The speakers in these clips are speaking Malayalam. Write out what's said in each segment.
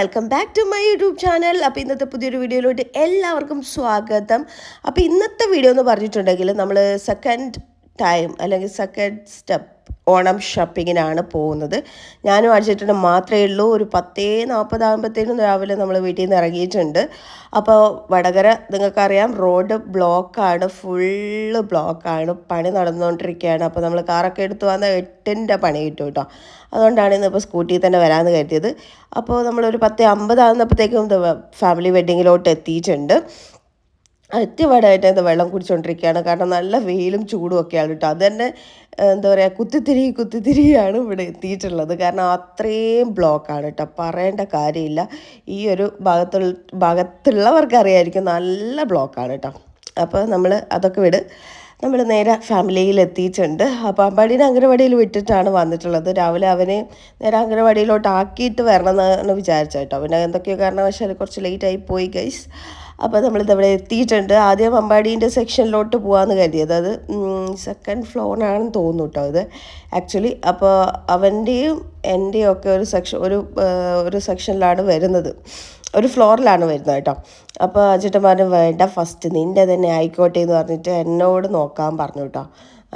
Welcome back to my YouTube channel അപ്പോൾ ഇന്നത്തെ പുതിയൊരു വീഡിയോയിലോട്ട് എല്ലാവർക്കും സ്വാഗതം. അപ്പോൾ ഇന്നത്തെ വീഡിയോ എന്ന് പറഞ്ഞിട്ടുണ്ടെങ്കിൽ നമ്മൾ സെക്കൻഡ് ടൈം അല്ലെങ്കിൽ സെക്കൻഡ് സ്റ്റെപ്പ് ഓണം ഷോപ്പിങ്ങിനാണ് പോകുന്നത്. ഞാനും അടിച്ചിട്ടുണ്ട് മാത്രമേ ഉള്ളൂ. ഒരു പത്തേ നാൽപ്പതാകുമ്പോഴത്തേനും രാവിലെ നമ്മൾ വീട്ടിൽ നിന്ന് ഇറങ്ങിയിട്ടുണ്ട്. അപ്പോൾ വടകര നിങ്ങൾക്കറിയാം റോഡ് ബ്ലോക്കാണ് ഫുള്ള് ബ്ലോക്കാണ് പണി നടന്നുകൊണ്ടിരിക്കുകയാണ്. അപ്പോൾ നമ്മൾ കാറൊക്കെ എടുത്തു വന്ന എട്ടിന്റെ പണി കിട്ടും കേട്ടോ. അതുകൊണ്ടാണ് ഇന്നിപ്പോൾ സ്കൂട്ടിയിൽ തന്നെ വരാമെന്ന് കരുതിയത്. അപ്പോൾ നമ്മളൊരു പത്ത് അമ്പതാകുന്നപ്പോഴത്തേക്കും ഫാമിലി വെഡ്ഡിങ്ങിലോട്ട് എത്തിയിട്ടുണ്ട്. അത്യപാടായിട്ട് എന്താ വെള്ളം കുടിച്ചുകൊണ്ടിരിക്കുകയാണ്. കാരണം നല്ല വെയിലും ചൂടും ഒക്കെയാണ് കേട്ടോ. അത് തന്നെ എന്താ പറയുക കുത്തിത്തിരി കുത്തിത്തിരിയാണ് ഇവിടെ എത്തിയിട്ടുള്ളത്. കാരണം അത്രയും ബ്ലോക്കാണ് കേട്ടോ. പറയേണ്ട കാര്യമില്ല. ഈ ഒരു ഭാഗത്തുള്ള ഭാഗത്തുള്ളവർക്ക് അറിയായിരിക്കും നല്ല ബ്ലോക്കാണ് കേട്ടോ. അപ്പോൾ നമ്മൾ അതൊക്കെ വിട്. നമ്മൾ നേരെ ഫാമിലിയിൽ എത്തിയിട്ടുണ്ട്. അപ്പോൾ അമ്പാടീനെ അംഗനവാടിയിൽ വിട്ടിട്ടാണ് വന്നിട്ടുള്ളത്. രാവിലെ അവനെ നേരെ അംഗനവാടിയിലോട്ട് ആക്കിയിട്ട് വരണം എന്നാണ് വിചാരിച്ചു കേട്ടോ. പിന്നെ എന്തൊക്കെയോ കാരണവശാൽ കുറച്ച് ലേറ്റായി പോയി ഗൈസ് അപ്പോൾ നമ്മൾ ഇവിടെ എത്തിയിട്ടുണ്ട്. ആദ്യം അമ്പാടീന്റെ സെക്ഷനിലോട്ട് പോകാമെന്ന് കരുതിയത്. അത് സെക്കൻഡ് ഫ്ലോറിനാണെന്ന് തോന്നുന്നു കേട്ടോ ഇത്. ആക്ച്വലി അപ്പോൾ അവന്റെയും എന്റെയും ഒക്കെ ഒരു സെക്ഷൻ ഒരു ഒരു സെക്ഷനിലാണ് വരുന്നത്. ഒരു ഫ്ലോറിലാണ് വരുന്നത് കേട്ടോ അപ്പോൾ അജിട്ടന്മാരും വേണ്ട ഫസ്റ്റ് നിന്റെ തന്നെ ആയിക്കോട്ടെ എന്ന് പറഞ്ഞിട്ട് എന്നോട് നോക്കാൻ പറഞ്ഞു കേട്ടോ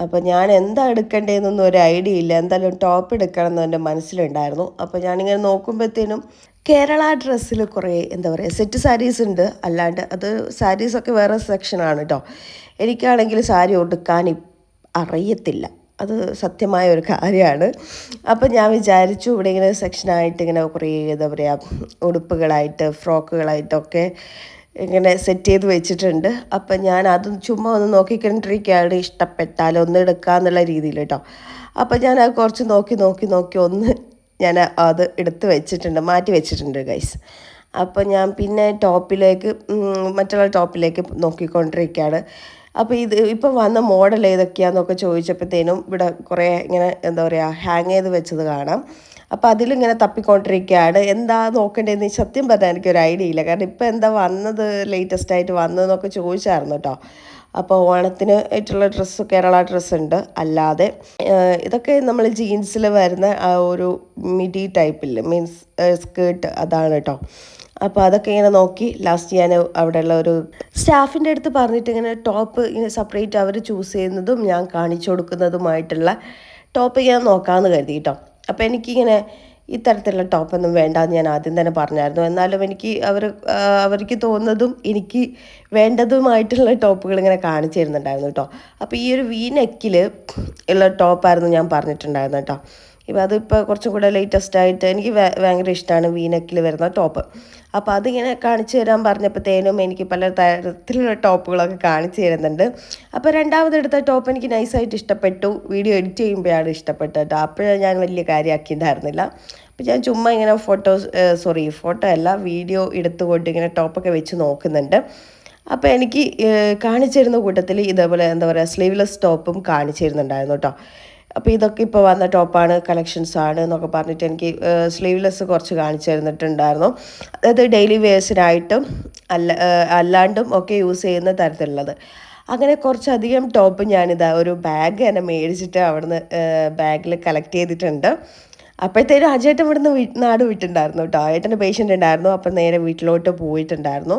അപ്പോൾ ഞാൻ എന്താ എടുക്കേണ്ടതെന്നൊന്നും ഒരു ഐഡിയ ഇല്ല. എന്തായാലും ടോപ്പ് എടുക്കണം എന്ന് എന്റെ മനസ്സിലുണ്ടായിരുന്നു. അപ്പോൾ ഞാനിങ്ങനെ നോക്കുമ്പോഴത്തേനും കേരള ഡ്രസ്സിൽ കുറേ എന്താ പറയുക സെറ്റ് സാരീസ് ഉണ്ട്. അല്ലാണ്ട് അത് സാരീസൊക്കെ വേറെ സെക്ഷനാണ് കേട്ടോ എനിക്കാണെങ്കിൽ സാരി ഉടുക്കാൻ അറിയത്തില്ല. അത് സത്യമായ ഒരു കാര്യമാണ്. അപ്പം ഞാൻ വിചാരിച്ചു ഇവിടെ ഇങ്ങനെ സെക്ഷനായിട്ട് ഇങ്ങനെ കുറേ എന്താ പറയുക ഉടുപ്പുകളായിട്ട് ഫ്രോക്കുകളായിട്ടൊക്കെ ഇങ്ങനെ സെറ്റ് ചെയ്ത് വെച്ചിട്ടുണ്ട്. അപ്പം ഞാൻ അത് ചുമ്മാ ഒന്ന് നോക്കിക്കൊണ്ടിരിക്കുകയാണ്. ഇഷ്ടപ്പെട്ടാൽ ഒന്ന് എടുക്കാന്നുള്ള രീതിയിൽ കേട്ടോ. അപ്പം ഞാൻ അത് കുറച്ച് നോക്കി നോക്കി നോക്കി ഒന്ന് ഞാൻ അത് എടുത്ത് വെച്ചിട്ടുണ്ട് മാറ്റി വെച്ചിട്ടുണ്ട് ഗൈസ് അപ്പോൾ ഞാൻ പിന്നെ ടോപ്പിലേക്ക് മറ്റുള്ള ടോപ്പിലേക്ക് നോക്കിക്കൊണ്ടിരിക്കുകയാണ്. അപ്പോൾ ഇത് ഇപ്പം വന്ന മോഡൽ ഏതൊക്കെയാണെന്നൊക്കെ ചോദിച്ചപ്പോഴത്തേനും ഇവിടെ കുറേ ഇങ്ങനെ എന്താ പറയുക ഹാങ് ചെയ്ത് വെച്ചത് കാണാം. അപ്പോൾ അതിലിങ്ങനെ തപ്പിക്കൊണ്ടിരിക്കുകയാണ് എന്താ നോക്കേണ്ടതെന്ന് സത്യം പറഞ്ഞാൽ എനിക്കൊരു ഐഡിയ ഇല്ല. കാരണം ഇപ്പോൾ എന്താ വന്നത് ലേറ്റസ്റ്റ് ആയിട്ട് വന്നതെന്നൊക്കെ ചോദിച്ചായിരുന്നു കേട്ടോ അപ്പോൾ ഓണത്തിന് ആയിട്ടുള്ള ഡ്രസ്സ് കേരള ഡ്രസ്സ് ഉണ്ട്. അല്ലാതെ ഇതൊക്കെ നമ്മൾ ജീൻസിൽ വരുന്ന ആ ഒരു മിഡി ടൈപ്പിൽ മീൻസ് സ്കേർട്ട് അതാണ് കേട്ടോ അപ്പോൾ അതൊക്കെ ഇങ്ങനെ നോക്കി ലാസ്റ്റ് ഞാൻ അവിടെയുള്ള ഒരു സ്റ്റാഫിന്റെ അടുത്ത് പറഞ്ഞിട്ട് ഇങ്ങനെ ടോപ്പ് ഇങ്ങനെ സെപ്പറേറ്റ് അവർ ചൂസ് ചെയ്യുന്നതും ഞാൻ കാണിച്ചു കൊടുക്കുന്നതുമായിട്ടുള്ള ടോപ്പ് ഞാൻ നോക്കാമെന്ന് കരുതി കേട്ടോ അപ്പോൾ എനിക്കിങ്ങനെ ഇത്തരത്തിലുള്ള ടോപ്പൊന്നും വേണ്ട എന്ന് ഞാൻ ആദ്യം തന്നെ പറഞ്ഞായിരുന്നു. എന്നാലും എനിക്ക് അവർ അവർക്ക് തോന്നുന്നതും എനിക്ക് വേണ്ടതുമായിട്ടുള്ള ടോപ്പുകൾ ഇങ്ങനെ കാണിച്ചു തരുന്നുണ്ടായിരുന്നു കേട്ടോ അപ്പോൾ ഈ ഒരു വീ നെക്കിൽ ഉള്ള ടോപ്പായിരുന്നു ഞാൻ പറഞ്ഞിട്ടുണ്ടായിരുന്നു കേട്ടോ ഇപ്പം അതിപ്പോൾ കുറച്ചും കൂടെ ലേറ്റസ്റ്റ് ആയിട്ട് എനിക്ക് ഭയങ്കര ഇഷ്ടമാണ് വീനക്കിൽ വരുന്ന ടോപ്പ് അപ്പോൾ അതിങ്ങനെ കാണിച്ചു തരാൻ പറഞ്ഞപ്പോഴത്തേനും എനിക്ക് പല തരത്തിലുള്ള ടോപ്പുകളൊക്കെ കാണിച്ചു തരുന്നുണ്ട്. അപ്പോൾ രണ്ടാമത് എടുത്ത ടോപ്പ് എനിക്ക് നൈസായിട്ട് ഇഷ്ടപ്പെട്ടു. വീഡിയോ എഡിറ്റ് ചെയ്യുമ്പോഴാണ് ഇഷ്ടപ്പെട്ടത് കേട്ടോ. ഞാൻ വലിയ കാര്യമാക്കിയിട്ടുണ്ടായിരുന്നില്ല അപ്പോൾ ഞാൻ ചുമ്മാ ഇങ്ങനെ ഫോട്ടോസ് സോറി ഫോട്ടോ അല്ല വീഡിയോ എടുത്തുകൊണ്ട് ഇങ്ങനെ ടോപ്പൊക്കെ വെച്ച് നോക്കുന്നുണ്ട്. അപ്പോൾ എനിക്ക് കാണിച്ചിരുന്ന കൂട്ടത്തിൽ ഇതേപോലെ എന്താ പറയുക സ്ലീവ്ലെസ് ടോപ്പും കാണിച്ചിരുന്നുണ്ടായിരുന്നു കേട്ടോ. അപ്പോൾ ഇതൊക്കെ ഇപ്പോൾ വന്ന ടോപ്പാണ് കളക്ഷൻസ് ആണ് എന്നൊക്കെ പറഞ്ഞിട്ട് എനിക്ക് സ്ലീവ്ലെസ് കുറച്ച് കാണിച്ചു തന്നിട്ടുണ്ടായിരുന്നു അതായത് ഡെയിലി വെയേഴ്സിനായിട്ടും അല്ല അല്ലാണ്ടും ഒക്കെ യൂസ് ചെയ്യുന്ന തരത്തിലുള്ളത്. അങ്ങനെ കുറച്ചധികം ടോപ്പ് ഞാനിതാ ഒരു ബാഗ് തന്നെ മേടിച്ചിട്ട് അവിടുന്ന് ബാഗിൽ കളക്ട് ചെയ്തിട്ടുണ്ട്. അപ്പോഴത്തേനും അജേട്ടൻ ഇവിടുന്ന് നാട് വിട്ടിട്ടുണ്ടായിരുന്നു കേട്ടോ. ഏട്ടന്റെ പേഷ്യന്റ് ഉണ്ടായിരുന്നു അപ്പം നേരെ വീട്ടിലോട്ട് പോയിട്ടുണ്ടായിരുന്നു.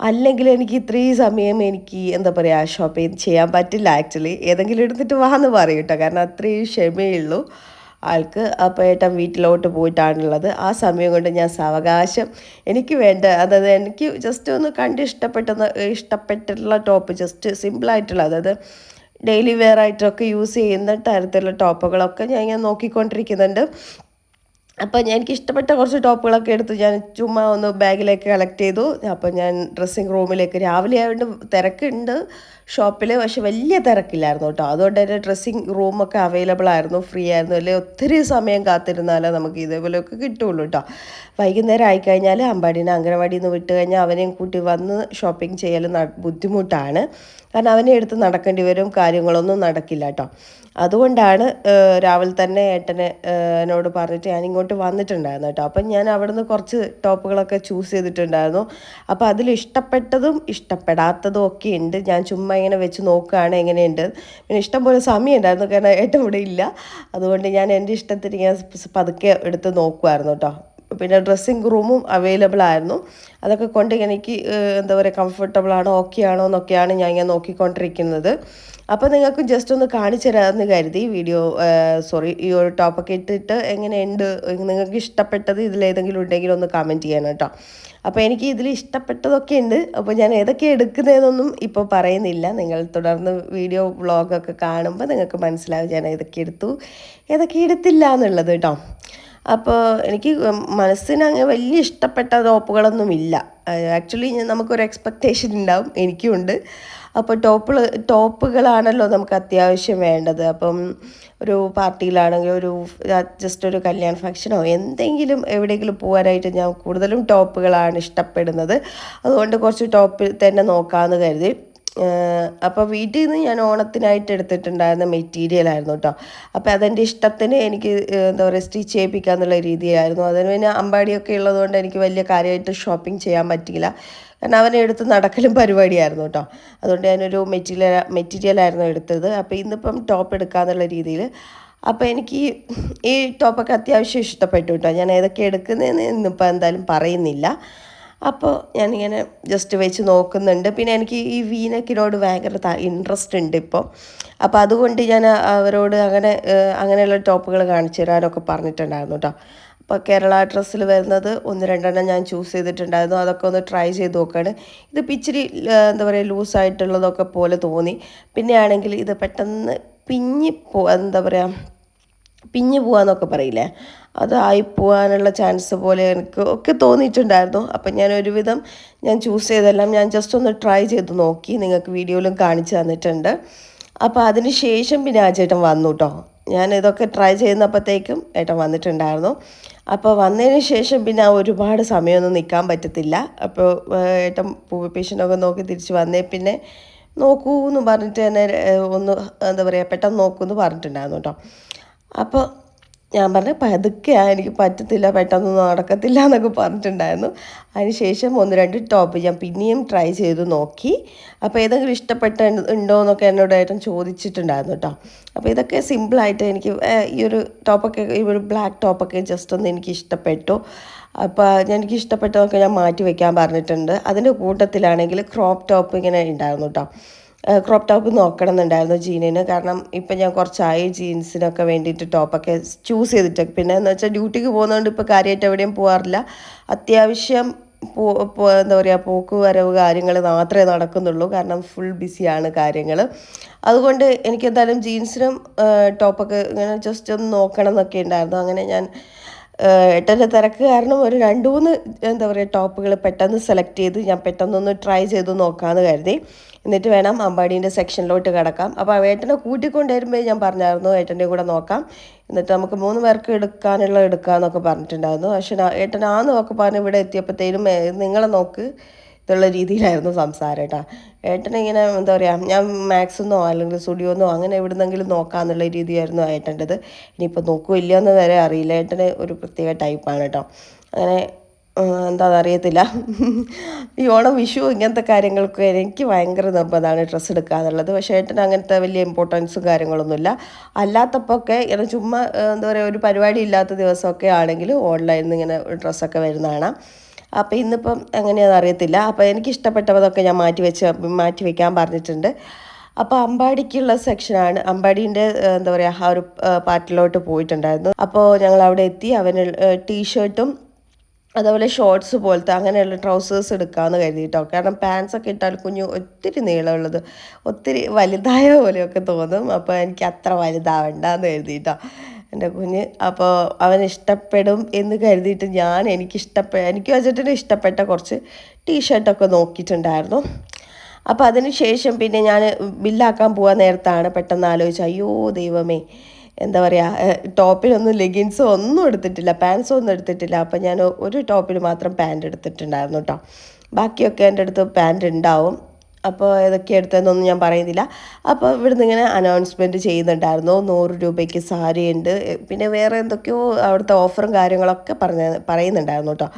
അല്ലെങ്കിൽ എനിക്ക് ഇത്രയും സമയം എനിക്ക് എന്താ പറയുക ഷോപ്പിംഗ് ചെയ്യാൻ പറ്റില്ല ആക്ച്വലി ഏതെങ്കിലും എടുത്തിട്ട് വാന്ന് പറയും കേട്ടോ. കാരണം അത്രയും ക്ഷമയുള്ളൂ ആൾക്ക്. അപ്പോൾ ഏട്ടൻ വീട്ടിലോട്ട് പോയിട്ടാണുള്ളത് ആ സമയം കൊണ്ട് ഞാൻ സാവകാശം എനിക്ക് വേണ്ട. അതായത് എനിക്ക് ജസ്റ്റ് ഒന്ന് കണ്ട് ഇഷ്ടപ്പെട്ടെന്ന് ഇഷ്ടപ്പെട്ടിട്ടുള്ള ടോപ്പ് ജസ്റ്റ് സിമ്പിളായിട്ടുള്ള അതായത് ഡെയിലി വെയർ ആയിട്ടൊക്കെ യൂസ് ചെയ്യുന്ന തരത്തിലുള്ള ടോപ്പുകളൊക്കെ ഞാൻ ഇങ്ങനെ നോക്കിക്കൊണ്ടിരിക്കുന്നുണ്ട്. അപ്പോൾ ഞാൻ എനിക്ക് ഇഷ്ടപ്പെട്ട കുറച്ച് ടോപ്പുകളൊക്കെ എടുത്ത്. ഞാൻ ചുമ്മാ ഒന്ന് ബാഗിലേക്ക് കളക്ട് ചെയ്തു. അപ്പോൾ ഞാൻ ഡ്രസ്സിങ് റൂമിലേക്ക് രാവിലെ ആയതുകൊണ്ട് തിരക്കുണ്ട് ഷോപ്പിൽ പക്ഷെ വലിയ തിരക്കില്ലായിരുന്നു കേട്ടോ. അതുകൊണ്ട് തന്നെ ഡ്രസ്സിങ് റൂമൊക്കെ അവൈലബിൾ ആയിരുന്നു. ഫ്രീ ആയിരുന്നു. അല്ലെങ്കിൽ ഒത്തിരി സമയം കാത്തിരുന്നാലേ നമുക്ക് ഇതേപോലെയൊക്കെ കിട്ടുള്ളൂ കേട്ടോ. വൈകുന്നേരം ആയിക്കഴിഞ്ഞാൽ അമ്പാടീനെ അംഗനവാടിയിൽ നിന്ന് വിട്ട് കഴിഞ്ഞാൽ അവനെയും കൂട്ടി വന്ന് ഷോപ്പിംഗ് ചെയ്യൽ ബുദ്ധിമുട്ടാണ്. കാരണം അവനെ എടുത്ത് നടക്കേണ്ടി വരും. കാര്യങ്ങളൊന്നും നടക്കില്ല കേട്ടോ. അതുകൊണ്ടാണ് രാവിലെ തന്നെ ഏട്ടനെ എന്നോട് പറഞ്ഞിട്ട് ഞാൻ ഇങ്ങോട്ട് വന്നിട്ടുണ്ടായിരുന്നു കേട്ടോ. അപ്പം ഞാൻ അവിടുന്ന് കുറച്ച് ടോപ്പുകളൊക്കെ ചൂസ് ചെയ്തിട്ടുണ്ടായിരുന്നു. അപ്പോൾ അതിൽ ഇഷ്ടപ്പെട്ടതും ഇഷ്ടപ്പെടാത്തതും ഒക്കെ ഉണ്ട്. ഞാൻ ചുമ്മാ ഇങ്ങനെ വെച്ച് നോക്കുകയാണ് എങ്ങനെയുണ്ട്. പിന്നെ ഇഷ്ടംപോലെ സമയം ഉണ്ടായിരുന്നു കാരണം ഏട്ടൻ ഇവിടെ ഇല്ല. അതുകൊണ്ട് ഞാൻ എന്റെ ഇഷ്ടത്തിന് ഞാൻ പതുക്കെ എടുത്ത് നോക്കുമായിരുന്നു കേട്ടോ. പിന്നെ ഡ്രസ്സിങ് റൂമും അവൈലബിൾ ആയിരുന്നു. അതൊക്കെ കൊണ്ട് എനിക്ക് എന്താ പറയുക കംഫർട്ടബിൾ ആണോ ഓക്കെ ആണോ എന്നൊക്കെയാണ് ഞാൻ ഇങ്ങനെ നോക്കിക്കൊണ്ടിരിക്കുന്നത്. അപ്പോൾ നിങ്ങൾക്ക് ജസ്റ്റ് ഒന്ന് കാണിച്ചു തരാമെന്ന് കരുതി വീഡിയോ സോറി ഈ ഒരു ടോപ്പൊക്കെ ഇട്ടിട്ട് എങ്ങനെയുണ്ട് നിങ്ങൾക്ക് ഇഷ്ടപ്പെട്ടത് ഇതിലേതെങ്കിലും ഉണ്ടെങ്കിൽ ഒന്ന് കമന്റ് ചെയ്യണം കേട്ടോ. അപ്പോൾ എനിക്ക് ഇതിൽ ഇഷ്ടപ്പെട്ടതൊക്കെ ഉണ്ട്. അപ്പോൾ ഞാൻ ഏതൊക്കെ എടുക്കുന്നതെന്നൊന്നും ഇപ്പോൾ പറയുന്നില്ല. നിങ്ങൾ തുടർന്ന് വീഡിയോ വ്ളോഗൊക്കെ കാണുമ്പോൾ നിങ്ങൾക്ക് മനസ്സിലാവും ഞാൻ ഏതൊക്കെ എടുത്തു ഏതൊക്കെ എടുത്തില്ല എന്നുള്ളത് കേട്ടോ. അപ്പോൾ എനിക്ക് മനസ്സിന് അങ്ങനെ വലിയ ഇഷ്ടപ്പെട്ട ടോപ്പുകളൊന്നുമില്ല ആക്ച്വലി നമുക്കൊരു എക്സ്പെക്റ്റേഷൻ ഉണ്ടാവും. എനിക്കുമുണ്ട്. അപ്പോൾ ടോപ്പുകൾ ടോപ്പുകളാണല്ലോ നമുക്ക് അത്യാവശ്യം വേണ്ടത്. അപ്പം ഒരു പാർട്ടിയിലാണെങ്കിൽ ഒരു ജസ്റ്റ് ഒരു കല്യാൺ ഫംഗ്ഷനോ എന്തെങ്കിലും എവിടെയെങ്കിലും പോകാനായിട്ട് ഞാൻ കൂടുതലും ടോപ്പുകളാണ് ഇഷ്ടപ്പെടുന്നത്. അതുകൊണ്ട് കുറച്ച് ടോപ്പിൽ തന്നെ നോക്കാമെന്ന് കരുതി. അപ്പോൾ വീട്ടിൽ നിന്ന് ഞാൻ ഓണത്തിനായിട്ട് എടുത്തിട്ടുണ്ടായിരുന്ന മെറ്റീരിയൽ ആയിരുന്നു കേട്ടോ അപ്പോൾ അതെന്റെ ഇഷ്ടത്തിന് എനിക്ക് എന്താ പറയുക സ്റ്റിച്ച് ചെയ്യിപ്പിക്കുക എന്നുള്ള രീതിയായിരുന്നു അതിന് പിന്നെ അമ്പാടിയൊക്കെ ഉള്ളതുകൊണ്ട് എനിക്ക് വലിയ കാര്യമായിട്ട് ഷോപ്പിംഗ് ചെയ്യാൻ പറ്റിയില്ല. കാരണം അവനെ എടുത്ത് നടക്കലും പരിപാടിയായിരുന്നു കേട്ടോ. അതുകൊണ്ട് ഞാനൊരു മെറ്റീരിയൽ മെറ്റീരിയലായിരുന്നു എടുത്തത്. അപ്പോൾ ഇന്നിപ്പം ടോപ്പ് എടുക്കാന്നുള്ള രീതിയിൽ. അപ്പോൾ എനിക്ക് ഈ ടോപ്പൊക്കെ അത്യാവശ്യം ഇഷ്ടപ്പെട്ടു കേട്ടോ. ഞാൻ ഏതൊക്കെ എടുക്കുന്നതെന്ന് ഇന്നിപ്പോൾ എന്തായാലും പറയുന്നില്ല. അപ്പോൾ ഞാനിങ്ങനെ ജസ്റ്റ് വെച്ച് നോക്കുന്നുണ്ട്. പിന്നെ എനിക്ക് ഈ വീനക്കിനോട് ഭയങ്കര ഇൻട്രസ്റ്റ് ഉണ്ട് ഇപ്പോൾ അപ്പോൾ അതുകൊണ്ട് ഞാൻ അവരോട് അങ്ങനെ അങ്ങനെയുള്ള ടോപ്പുകൾ കാണിച്ചു തരാനൊക്കെ പറഞ്ഞിട്ടുണ്ടായിരുന്നു കേട്ടോ. അപ്പോൾ കേരള ഡ്രസ്സിൽ വരുന്നത് ഒന്ന് രണ്ടെണ്ണം ഞാൻ ചൂസ് ചെയ്തിട്ടുണ്ടായിരുന്നു. അതൊക്കെ ഒന്ന് ട്രൈ ചെയ്ത് നോക്കുകയാണ് ഇത് ഇച്ചിരി എന്താ പറയുക ലൂസായിട്ടുള്ളതൊക്കെ പോലെ തോന്നി. പിന്നെ ആണെങ്കിൽ ഇത് പെട്ടെന്ന് പിഞ്ഞി പോ എന്താ പറയുക പിഞ്ഞു പോകാന്നൊക്കെ പറയില്ലേ? അതായി പോകാനുള്ള ചാൻസ് പോലെ എനിക്ക് ഒക്കെ തോന്നിയിട്ടുണ്ടായിരുന്നു. അപ്പം ഞാൻ ഒരുവിധം ഞാൻ ചൂസ് ചെയ്തെല്ലാം ഞാൻ ജസ്റ്റ് ഒന്ന് ട്രൈ ചെയ്ത് നോക്കി. നിങ്ങൾക്ക് വീഡിയോയിലും കാണിച്ചു തന്നിട്ടുണ്ട്. അപ്പോൾ അതിന് ശേഷം പിന്നെ ആ ചേട്ടൻ വന്നു കേട്ടോ ഞാൻ ഇതൊക്കെ ട്രൈ ചെയ്യുന്നപ്പോഴത്തേക്കും ഏട്ടൻ വന്നിട്ടുണ്ടായിരുന്നു. അപ്പോൾ വന്നതിന് ശേഷം പിന്നെ ഒരുപാട് സമയമൊന്നും നിൽക്കാൻ പറ്റത്തില്ല. അപ്പോൾ ഏട്ടം ഏട്ടൻ പേഷ്യന്റൊക്കെ നോക്കി തിരിച്ച് വന്നേ പിന്നെ നോക്കൂ എന്ന് പറഞ്ഞിട്ട് തന്നെ ഒന്ന് എന്താ പറയുക പെട്ടെന്ന് നോക്കൂ എന്ന് പറഞ്ഞിട്ടുണ്ടായിരുന്നു കേട്ടോ. അപ്പോൾ ഞാൻ പറഞ്ഞു പതുക്കെയാണ് എനിക്ക് പറ്റത്തില്ല പെട്ടെന്നൊന്നും നടക്കത്തില്ല എന്നൊക്കെ പറഞ്ഞിട്ടുണ്ടായിരുന്നു. അതിനുശേഷം ഒന്ന് രണ്ട് ടോപ്പ് ഞാൻ പിന്നെയും ട്രൈ ചെയ്ത് നോക്കി. അപ്പോൾ ഏതെങ്കിലും ഇഷ്ടപ്പെട്ട ഉണ്ടോ എന്നൊക്കെ എന്നോട് ഏട്ടൻ ചോദിച്ചിട്ടുണ്ടായിരുന്നു കേട്ടോ അപ്പോൾ ഇതൊക്കെ സിമ്പിളായിട്ട് എനിക്ക് ഈ ഒരു ടോപ്പൊക്കെ ഈ ഒരു ബ്ലാക്ക് ടോപ്പൊക്കെ ജസ്റ്റ് ഒന്ന് എനിക്ക് ഇഷ്ടപ്പെട്ടു. അപ്പോൾ എനിക്ക് ഇഷ്ടപ്പെട്ടതൊക്കെ ഞാൻ മാറ്റി വയ്ക്കാൻ പറഞ്ഞിട്ടുണ്ട്. അതിന്റെ കൂട്ടത്തിലാണെങ്കിൽ ക്രോപ്പ് ടോപ്പ് ഇങ്ങനെ ഉണ്ടായിരുന്നു കേട്ടോ ക്രോപ്പ് ടോപ്പ് നോക്കണം എന്നുണ്ടായിരുന്നു ജീനിന്. കാരണം ഇപ്പം ഞാൻ കുറച്ചായി ജീൻസിനൊക്കെ വേണ്ടിയിട്ട് ടോപ്പൊക്കെ ചൂസ് ചെയ്തിട്ട്. പിന്നെ എന്ന് വെച്ചാൽ ഡ്യൂട്ടിക്ക് പോകുന്നതുകൊണ്ട് ഇപ്പോൾ കാര്യമായിട്ട് എവിടെയും പോകാറില്ല അത്യാവശ്യം പോ എന്താ പറയുക പോക്ക് വരവ് കാര്യങ്ങൾ മാത്രമേ നടക്കുന്നുള്ളൂ. കാരണം ഫുൾ ബിസിയാണ് കാര്യങ്ങൾ അതുകൊണ്ട് എനിക്ക് എന്തായാലും ജീൻസിനും ടോപ്പൊക്കെ ഇങ്ങനെ ജസ്റ്റ് ഒന്ന് നോക്കണം എന്നൊക്കെ ഉണ്ടായിരുന്നു. അങ്ങനെ ഞാൻ ഏട്ടന്റെ തിരക്ക് കാരണം ഒരു രണ്ട് മൂന്ന് എന്താ പറയുക ടോപ്പുകൾ പെട്ടെന്ന് സെലക്ട് ചെയ്ത് ഞാൻ പെട്ടെന്നൊന്ന് ട്രൈ ചെയ്ത് നോക്കാമെന്ന് കരുതി. എന്നിട്ട് വേണം അമ്പാടീന്റെ സെക്ഷനിലോട്ട് കിടക്കാം. അപ്പോൾ ഏട്ടനെ കൂട്ടിക്കൊണ്ടുവരുമ്പോൾ ഞാൻ പറഞ്ഞായിരുന്നു ഏട്ടന്റെ കൂടെ നോക്കാം. എന്നിട്ട് നമുക്ക് മൂന്ന് പേർക്ക് എടുക്കാനുള്ള എടുക്കാമെന്നൊക്കെ പറഞ്ഞിട്ടുണ്ടായിരുന്നു. പക്ഷെ ഏട്ടൻ ആ നോക്ക് പറഞ്ഞ് ഇവിടെ എത്തിയപ്പോഴത്തേനും നിങ്ങളെ നോക്ക് എന്നുള്ള രീതിയിലായിരുന്നു സംസാരം കേട്ടോ. ഏട്ടനിങ്ങനെ എന്താ പറയുക ഞാൻ മാക്സെന്നോ അല്ലെങ്കിൽ സ്റ്റുഡിയോന്നോ അങ്ങനെ എവിടുന്നെങ്കിലും നോക്കാന്നുള്ള രീതിയായിരുന്നു ഏട്ടന്റെത്. ഇനിയിപ്പോൾ നോക്കുമില്ല എന്ന് വരെ അറിയില്ല. ഏട്ടന് ഒരു പ്രത്യേക ടൈപ്പാണ് കേട്ടോ. അങ്ങനെ എന്താണെന്ന് അറിയത്തില്ല ഈ ഓണം വിഷു ഇങ്ങനത്തെ കാര്യങ്ങൾക്ക് എനിക്ക് ഭയങ്കര നിർബന്ധമാണ് ഡ്രസ്സ് എടുക്കുക എന്നുള്ളത്. പക്ഷേ ഏട്ടന് അങ്ങനത്തെ വലിയ ഇമ്പോർട്ടൻസും കാര്യങ്ങളൊന്നുമില്ല. അല്ലാത്തപ്പോൾ ഒക്കെ ഇങ്ങനെ ചുമ്മാ എന്താ പറയുക ഒരു പരിപാടി ഇല്ലാത്ത ദിവസമൊക്കെ ആണെങ്കിൽ ഓൺലൈനിൽ നിന്ന് ഇങ്ങനെ ഡ്രസ്സൊക്കെ വരുന്നതാണ്. അപ്പോൾ ഇന്നിപ്പം എങ്ങനെയാണെന്ന് അറിയത്തില്ല. അപ്പോൾ എനിക്ക് ഇഷ്ടപ്പെട്ടതൊക്കെ ഞാൻ മാറ്റി വെച്ച് മാറ്റി വെക്കാൻ പറഞ്ഞിട്ടുണ്ട്. അപ്പോൾ അമ്പാടിക്കുള്ള സെക്ഷനാണ് അമ്പാടീന്റെ എന്താ പറയുക ആ ഒരു പാർട്ടിലോട്ട് പോയിട്ടുണ്ടായിരുന്നു. അപ്പോൾ ഞങ്ങൾ അവിടെ എത്തി. അവന് ടീഷർട്ടും അതുപോലെ ഷോർട്സ് പോലത്തെ അങ്ങനെയുള്ള ട്രൗസേഴ്സ് എടുക്കാമെന്ന് കരുതിയിട്ടോ. കാരണം പാൻസ് ഒക്കെ ഇട്ടാൽ കുഞ്ഞു ഒത്തിരി നീളമുള്ളത് ഒത്തിരി വലുതായ പോലെയൊക്കെ തോന്നും. അപ്പോൾ എനിക്ക് അത്ര വലുതാവണ്ടെന്ന് കരുതിയിട്ടോ. എന്റെ കുഞ്ഞ് അപ്പോൾ അവൻ ഇഷ്ടപ്പെടും എന്ന് കരുതിയിട്ട് ഞാൻ എനിക്ക് ഇഷ്ടപ്പെട്ട എനിക്ക് വെച്ചിട്ട് ഇഷ്ടപ്പെട്ട കുറച്ച് ടീഷർട്ടൊക്കെ നോക്കിയിട്ടുണ്ടായിരുന്നു. അപ്പോൾ അതിന് ശേഷം പിന്നെ ഞാൻ ബില്ലാക്കാൻ പോകാൻ നേരത്താണ് പെട്ടെന്ന് ആലോചിച്ചത്. അയ്യോ ദൈവമേ എന്താ പറയുക ടോപ്പിനൊന്നും ലെഗിൻസോ ഒന്നും എടുത്തിട്ടില്ല പാൻസോ ഒന്നും എടുത്തിട്ടില്ല. അപ്പം ഞാൻ ഒരു ടോപ്പിന് മാത്രം പാന്റ് എടുത്തിട്ടുണ്ടായിരുന്നു കേട്ടോ ബാക്കിയൊക്കെ എന്റെ അടുത്ത് പാന്റ് ഉണ്ടാവും അപ്പോൾ ഏതൊക്കെ എടുത്തതെന്നൊന്നും ഞാൻ പറയുന്നില്ല. അപ്പോൾ ഇവിടുന്ന് ഇങ്ങനെ അനൗൺസ്മെന്റ് ചെയ്യുന്നുണ്ടായിരുന്നു നൂറ് രൂപയ്ക്ക് സാരി ഉണ്ട്. പിന്നെ വേറെ എന്തൊക്കെയോ അവിടുത്തെ ഓഫറും കാര്യങ്ങളൊക്കെ പറഞ്ഞ പറയുന്നുണ്ടായിരുന്നു കേട്ടോ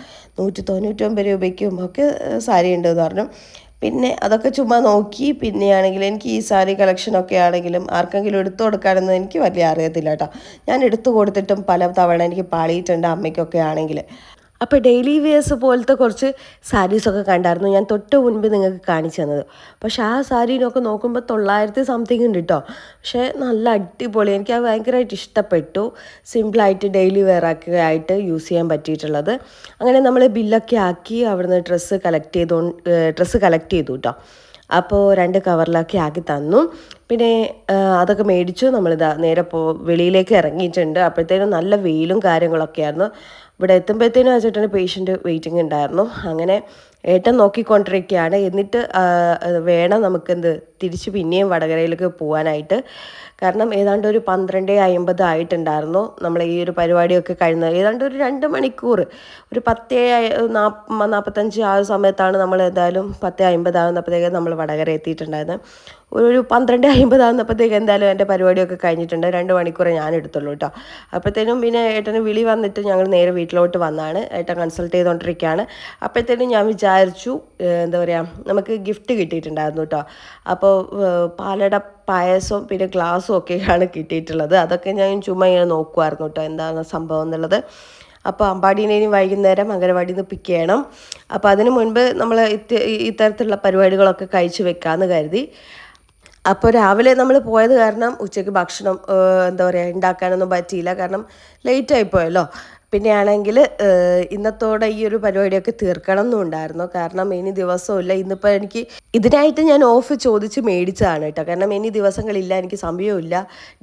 നൂറ്റി തൊണ്ണൂറ്റൊമ്പത് രൂപയ്ക്കും ഒക്കെ സാരി ഉണ്ട് എന്ന് പറഞ്ഞു. പിന്നെ അതൊക്കെ ചുമ്മാ നോക്കി പിന്നെയാണെങ്കിൽ എനിക്ക് ഈ സാരി കളക്ഷനൊക്കെ ആണെങ്കിലും ആർക്കെങ്കിലും എടുത്തു കൊടുക്കാനൊന്നും എനിക്ക് വലിയ അറിയത്തില്ല കേട്ടോ. ഞാൻ എടുത്തു കൊടുത്തിട്ടും പല തവണ എനിക്ക് പാളിയിട്ടുണ്ട് അമ്മയ്ക്കൊക്കെ ആണെങ്കിൽ. അപ്പോൾ ഡെയിലി വെയേഴ്സ് പോലത്തെ കുറച്ച് സാരീസൊക്കെ കണ്ടായിരുന്നു. ഞാൻ തൊട്ട് മുൻപ് നിങ്ങൾക്ക് കാണിച്ചു തന്നത്. പക്ഷെ ആ സാരീനൊക്കെ നോക്കുമ്പോൾ തൊള്ളായിരത്തി സംതിങ് ഉണ്ട് കേട്ടോ പക്ഷേ നല്ല അടിപൊളി. എനിക്ക് അത് ഭയങ്കരമായിട്ട് ഇഷ്ടപ്പെട്ടു. സിമ്പിളായിട്ട് ഡെയിലി വെയർ ഒക്കെ ആയിട്ട് യൂസ് ചെയ്യാൻ പറ്റിയിട്ടുള്ളത്. അങ്ങനെ നമ്മൾ ബില്ലൊക്കെ ആക്കി അവിടുന്ന് ഡ്രസ്സ് കളക്ട് ചെയ്തോ ഡ്രസ്സ് കളക്ട് ചെയ്തു കേട്ടോ അപ്പോൾ രണ്ട് കവറിലൊക്കെ ആക്കി തന്നു. പിന്നെ അതൊക്കെ മേടിച്ചു. നമ്മളിതാ നേരെ പോ വെളിയിലേക്ക് ഇറങ്ങിയിട്ടുണ്ട്. അപ്പോഴത്തേനും നല്ല വെയിലും കാര്യങ്ങളൊക്കെ ആയിരുന്നു. ഇവിടെ എത്തുമ്പോഴത്തേനും ആ ചേട്ടന് പേഷ്യന്റ് വെയിറ്റിംഗ് ഉണ്ടായിരുന്നു. അങ്ങനെ ഏട്ടൻ നോക്കിക്കൊണ്ടിരിക്കുകയാണ്. എന്നിട്ട് വേണം നമുക്കെന്ത് തിരിച്ച് പിന്നെയും വടകരയിലേക്ക് പോകാനായിട്ട്. കാരണം ഏതാണ്ട് ഒരു പന്ത്രണ്ട് അമ്പത് ആയിട്ടുണ്ടായിരുന്നു നമ്മൾ ഈ ഒരു പരിപാടിയൊക്കെ കഴിഞ്ഞത് ഏതാണ്ട് ഒരു രണ്ട് മണിക്കൂർ ഒരു പത്തേ നാൽപ്പത്തഞ്ച് ആ സമയത്താണ് നമ്മൾ എന്തായാലും പത്തേ അമ്പത് ആകുന്നപ്പോഴത്തേക്ക് നമ്മൾ വടകര എത്തിയിട്ടുണ്ടായിരുന്നത്. ഒരു പന്ത്രണ്ട് അമ്പത് ആകുന്നപ്പോഴത്തേക്ക് എന്തായാലും എന്റെ പരിപാടിയൊക്കെ കഴിഞ്ഞിട്ടുണ്ട്. രണ്ട് മണിക്കൂറേ ഞാൻ എടുത്തുള്ളൂ കേട്ടോ. അപ്പോഴത്തേനും പിന്നെ ഏട്ടന് വിളി വന്നിട്ട് ഞങ്ങൾ നേരെ വീട്ടിലോട്ട് വന്നാണ്. ഏട്ടൻ കൺസൾട്ട് ചെയ്തുകൊണ്ടിരിക്കുകയാണ് അപ്പോഴത്തേനും ഞാൻ വിചാരിച്ചു എന്താ പറയുക നമുക്ക് ഗിഫ്റ്റ് കിട്ടിയിട്ടുണ്ടായിരുന്നു കേട്ടോ അപ്പോൾ പാലട പായസവും പിന്നെ ഗ്ലാസ്സും ഒക്കെയാണ് കിട്ടിയിട്ടുള്ളത്. അതൊക്കെ ഞാൻ ചുമ്മാ ഇങ്ങനെ നോക്കുമായിരുന്നു കേട്ടോ എന്താണ് സംഭവം എന്നുള്ളത്. അപ്പോൾ അമ്പാടീനെ ഇനി വൈകുന്നേരം അംഗനവാടിയിൽ നിന്ന് പിക്ക് ചെയ്യണം. അപ്പോൾ അതിന് മുൻപ് നമ്മൾ ഇത് ഇത്തരത്തിലുള്ള പരിപാടികളൊക്കെ കഴിച്ചു വെക്കാമെന്ന് കരുതി. അപ്പോൾ രാവിലെ നമ്മൾ പോയത് കാരണം ഉച്ചയ്ക്ക് ഭക്ഷണം എന്താ പറയുക ഉണ്ടാക്കാനൊന്നും പറ്റിയില്ല. കാരണം ലേറ്റ് ആയിപ്പോയല്ലോ പിന്നെ ആണെങ്കിൽ ഇന്നത്തോടെ ഈ ഒരു പരിപാടിയൊക്കെ തീർക്കണം എന്നുണ്ടായിരുന്നു കാരണം ഇനി ദിവസമില്ല ഇന്നിപ്പോൾ എനിക്ക് ഇതിനായിട്ട് ഞാൻ ഓഫ് ചോദിച്ച് മേടിച്ചതാണ് കേട്ടോ. കാരണം ഇനി ദിവസങ്ങളില്ല എനിക്ക് സമയമില്ല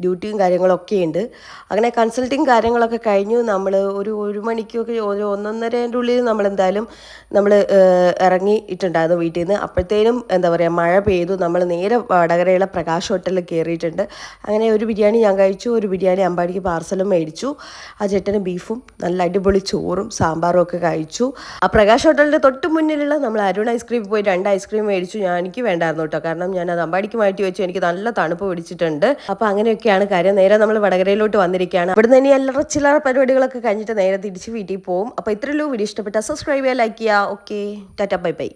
ഡ്യൂട്ടിയും കാര്യങ്ങളൊക്കെ ഉണ്ട്. അങ്ങനെ കൺസൾട്ടിങ് കാര്യങ്ങളൊക്കെ കഴിഞ്ഞു. നമ്മൾ ഒരു ഒരു മണിക്കൊക്കെ ഒരു ഒന്നൊന്നരേന്റെ ഉള്ളിൽ നമ്മൾ എന്തായാലും നമ്മൾ ഇറങ്ങിയിട്ടുണ്ടായിരുന്നു വീട്ടിൽ നിന്ന് അപ്പോഴത്തേനും എന്താ പറയുക മഴ പെയ്തു. നമ്മൾ നേരെ വടകരയുള്ള പ്രകാശ് ഹോട്ടലിൽ കയറിയിട്ടുണ്ട്. അങ്ങനെ ഒരു ബിരിയാണി ഞാൻ കഴിച്ചു. ഒരു ബിരിയാണി അമ്പാടിക്ക് പാർസലും മേടിച്ചു. ആ ചേട്ടന് ബീഫും നല്ല അടിപൊളി ചോറും സാമ്പാറും ഒക്കെ കഴിച്ചു. ആ പ്രകാശ് ഹോട്ടലിന്റെ തൊട്ട് മുന്നിലുള്ള നമ്മൾ അരുൺ ഐസ്ക്രീം പോയി രണ്ട് ഐസ്ക്രീം മേടിച്ചു. ഞാൻ എനിക്ക് വേണ്ടായിരുന്നു കേട്ടോ. കാരണം ഞാൻ അത് അമ്പാടിക്ക് മാറ്റി വെച്ചു. എനിക്ക് നല്ല തണുപ്പ് പിടിച്ചിട്ടുണ്ട്. അപ്പോൾ അങ്ങനെയൊക്കെയാണ് കാര്യം. നേരെ നമ്മൾ വടകരയിലോട്ട് വന്നിരിക്കുകയാണ്. ഇവിടുന്ന് ഇനി എല്ലാ ചില്ലറ പരിപാടികളൊക്കെ കഴിഞ്ഞിട്ട് നേരെ തിരിച്ച് വീട്ടിൽ പോകും അപ്പോൾ ഇത്രയും വീഡിയോ ഇഷ്ടപ്പെട്ടാൽ സബ്സ്ക്രൈബ് ചെയ്യുക ലൈക്ക് ചെയ്യുക. Okay tata. Bye bye.